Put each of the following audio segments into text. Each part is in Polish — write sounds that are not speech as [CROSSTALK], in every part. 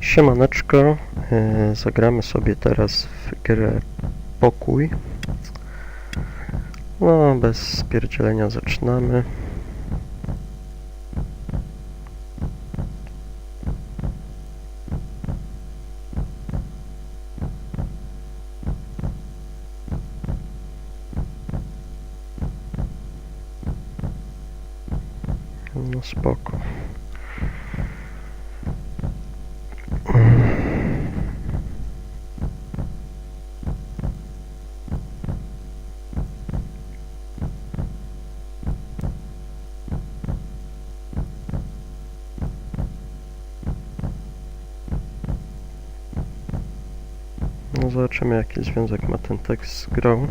Siemaneczko, e, zagramy sobie teraz w grę Pokój. No, bez spierdzielenia zaczynamy. No spoko. No zobaczymy jaki związek ma ten tekst z grą.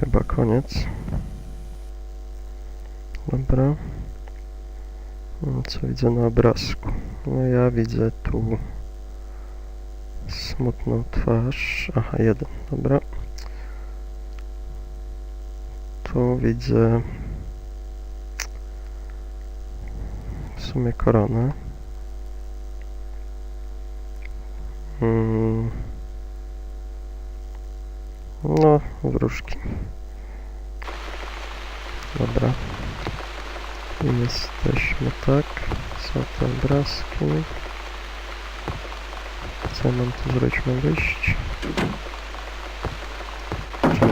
Chyba koniec. Dobra. Co widzę na obrazku? No ja widzę tu smutną twarz. Aha, jeden, dobra. Tu widzę w sumie koronę. Mm. No, wróżki. Dobra. Jesteśmy tak. Są te obrazki. Co mam tu zrobić? Mam wyjść?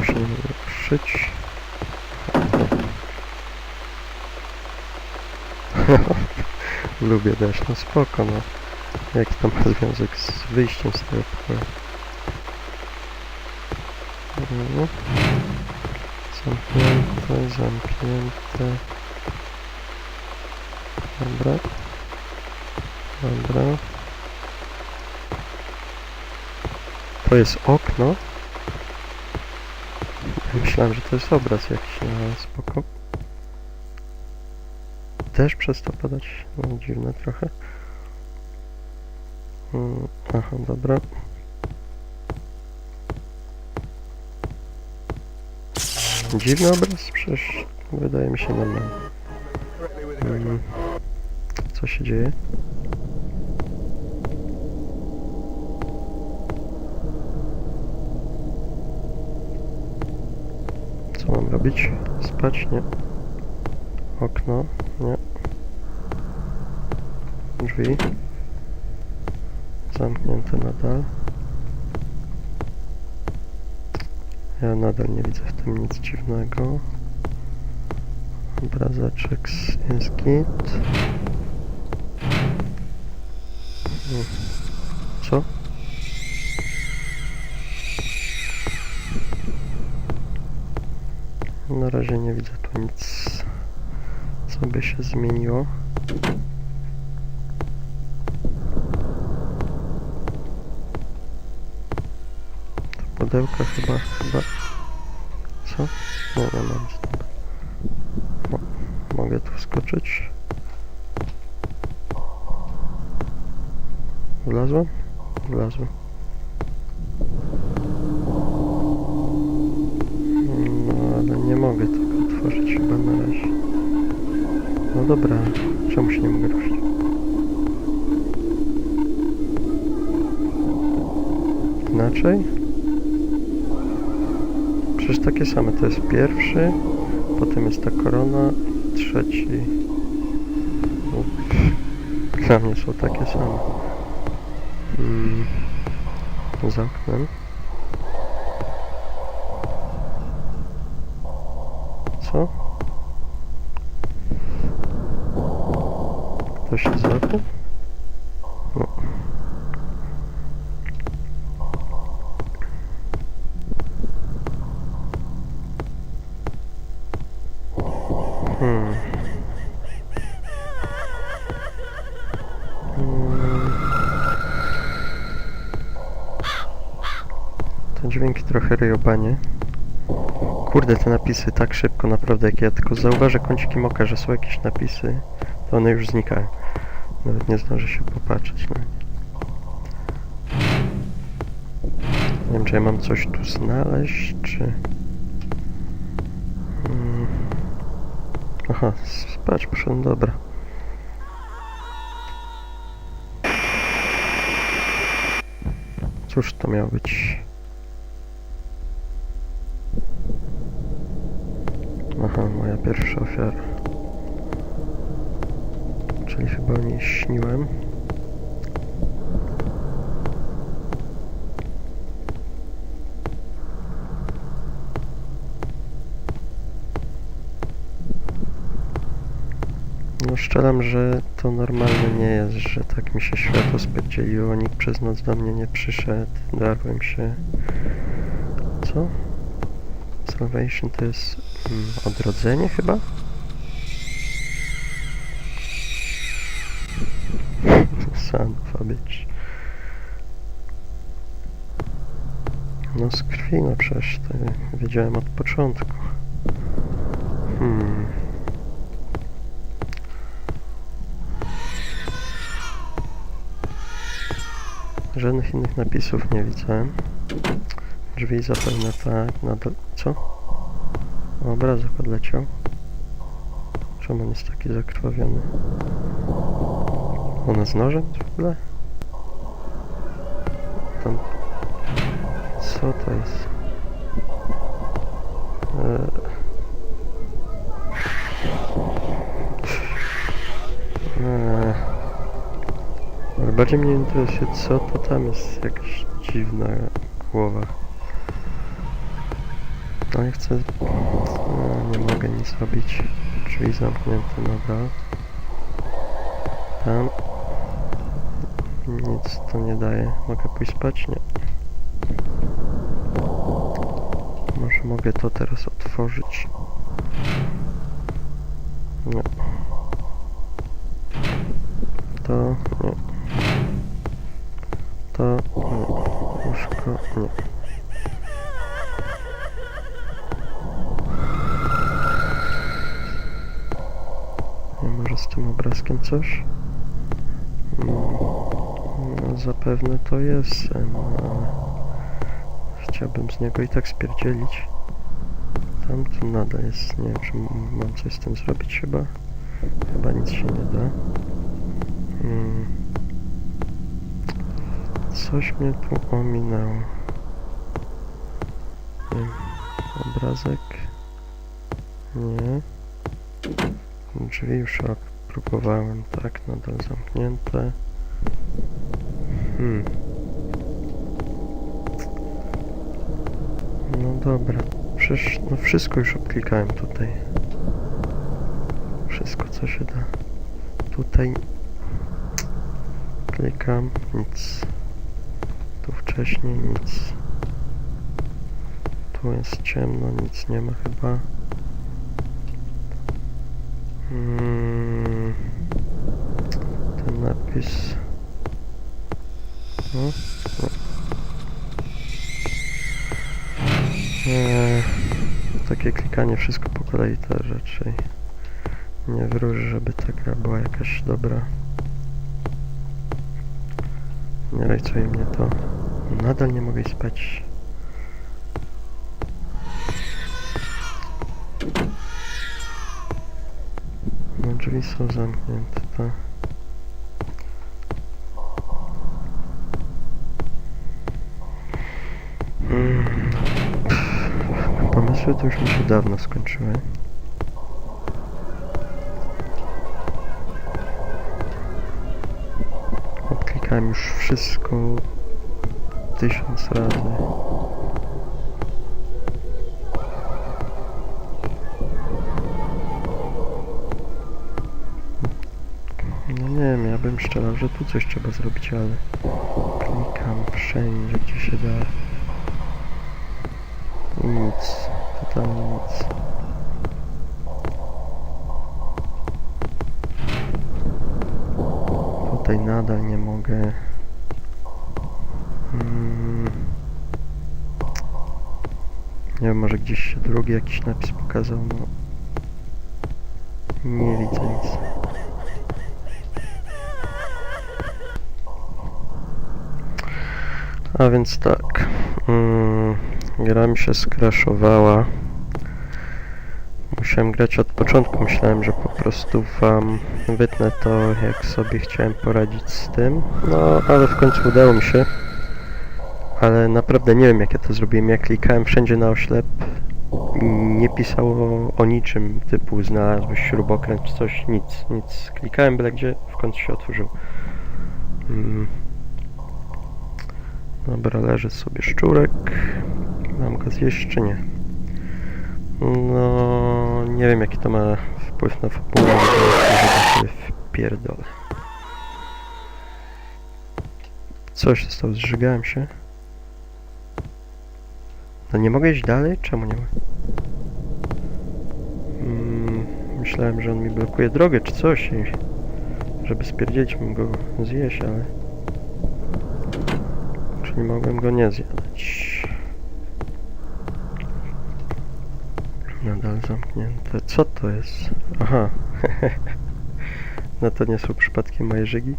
Nie mogę ruszyć? [LAUGHS] Lubię deszcz, no spoko, no. Jaki to ma związek z wyjściem z tego pokoju? No. Zamknięte, zamknięte. Dobra. Dobra. To jest okno. Myślałem, że to jest obraz jakiś, no ale spoko. Też przestał padać. No, dziwne trochę. Mm, Aha, dobra. Dziwny obraz? Przecież wydaje mi się normalny. Mm. Co się dzieje? Co mam robić? Spać? Nie. Okno? Nie. Drzwi? Zamknięte nadal. Ja nadal nie widzę w tym nic dziwnego. Obrazeczek z jest git. Hmm. Co? Na razie nie widzę tu nic, co by się zmieniło. To pudełka chyba, chyba... Co? Mam nic. Mo mogę tu wskoczyć? Wlazłem? Wlazłem. No, ale nie mogę tego otworzyć chyba na razie. No dobra, czemu się nie mogę ruszyć? Inaczej? Przecież takie same, to jest pierwszy, potem jest ta korona trzeci. Uff, Dla mnie są takie same. Mm, za oknem. Co? Ktoś się zabił? Te dźwięki trochę ryjobanie. Kurde, te napisy tak szybko, naprawdę, jak ja tylko zauważę kącikiem oka, że są jakieś napisy, to one już znikają. Nawet nie zdążę się popatrzeć na nie. Nie wiem, czy ja mam coś tu znaleźć, czy... Mm. Aha, spać poszedłem, dobra. Cóż to miało być? Aha, moja pierwsza ofiara. Czyli chyba o niej śniłem. No szczeram, że to normalne nie jest, że tak mi się światło spierdzieliło, nikt przez noc do mnie nie przyszedł, darłem się. Co? Salvation to jest mm, odrodzenie chyba? [LAUGHS] Son. No z krwi, no przecież to wiedziałem od początku. Hmm. Żadnych innych napisów nie widziałem. Drzwi zapewne tak, nadal... Co? Obrazek odleciał. Czemu on jest taki zakrwawiony? Ona z nożem w ogóle? Tam... Co to jest? Eee... Eee... Bardziej mnie interesuje, co to tam jest jakaś dziwna głowa. No nie chcę... No, nie mogę nic robić. Drzwi zamknięte nadal. Tam. Nic to nie daje. Mogę pójść spać? Nie. Może mogę to teraz otworzyć. Nie. To nie. To nie. Łóżko nie. Nie może z tym obrazkiem coś? Mm, No zapewne to jest sen, ale chciałbym z niego i tak spierdzielić. Tam tu nadal jest, nie wiem czy mam coś z tym zrobić chyba. Chyba nic się nie da. Mm. Coś mnie tu ominęło. Wiem, obrazek. Nie. Drzwi już próbowałem, tak, nadal zamknięte. Hmm. No dobra, przecież no wszystko już odklikałem tutaj. Wszystko co się da. Tutaj klikam, nic. Tu wcześniej nic. Tu jest ciemno, nic nie ma chyba. Mm, ten napis. No, no. Eee, takie klikanie wszystko po kolei to raczej nie wróży, żeby ta gra była jakaś dobra. Nie rajcuje mnie to. Nadal nie mogę spać. No drzwi są zamknięte, tak. Mm. Pomysły to już mi się dawno skończyły. Odklikałem już wszystko tysiąc razy. No nie wiem, ja bym strzelał, że tu coś trzeba zrobić, ale klikam wszędzie, gdzie się da. Nic, totalnie nic. Tutaj nadal nie mogę. Mm. Nie wiem, może gdzieś się drugi jakiś napis pokazał, no... Nie widzę nic. A więc tak. Mm, gra mi się skraszowała. Musiałem grać od początku. Myślałem, że po prostu wam wytnę to, jak sobie chciałem poradzić z tym. No, ale w końcu udało mi się. Ale naprawdę nie wiem, jak ja to zrobiłem. Ja klikałem wszędzie na oślep. Nie pisało o niczym, typu znalazłeś śrubokręt czy coś, nic, nic. Klikałem byle gdzie, w końcu się otworzył. Mm. Dobra, leży sobie szczurek. Mam go zjeść czy nie? No, nie wiem jaki to ma wpływ na fabułę, ale wpierdolę. Co się? Zżygałem się? No nie mogę iść dalej? Czemu nie mogę? Mm, myślałem, że on mi blokuje drogę czy coś i żeby spierdzielić mógł go zjeść, ale... Czyli mogłem go nie zjadać. Nadal zamknięte. Co to jest? Aha. [LAUGHS] no to nie są przypadkiem moje żygi?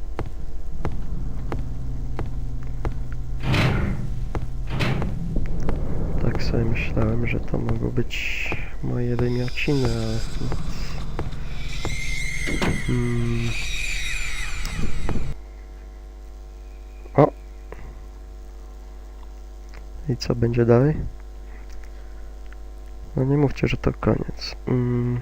Tak sobie myślałem, że to mogą być moje wymiociny, ale nic. Mm. O! I co będzie dalej? No nie mówcie, że to koniec. Mm.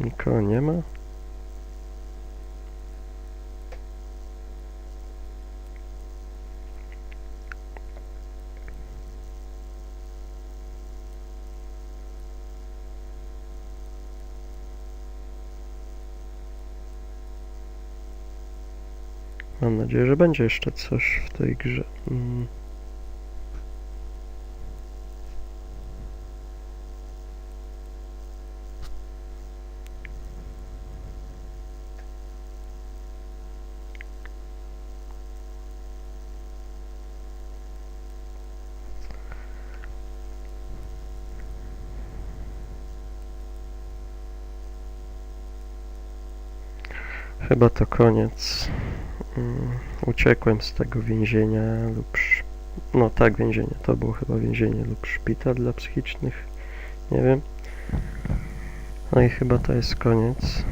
Nikogo nie ma? Mam nadzieję, że będzie jeszcze coś w tej grze. Mm. Chyba to koniec. Mm, Uciekłem z tego więzienia lub... No tak, więzienie. To było chyba więzienie lub szpital dla psychicznych. Nie wiem. No i chyba to jest koniec.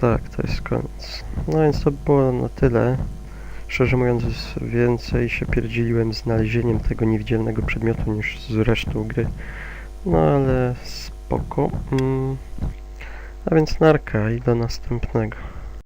Tak, to jest koniec. No więc to było na tyle. Szczerze mówiąc, więcej się pierdzieliłem znalezieniem tego niewidzialnego przedmiotu niż z resztą gry. No ale spoko. Mm. A więc narka i do następnego.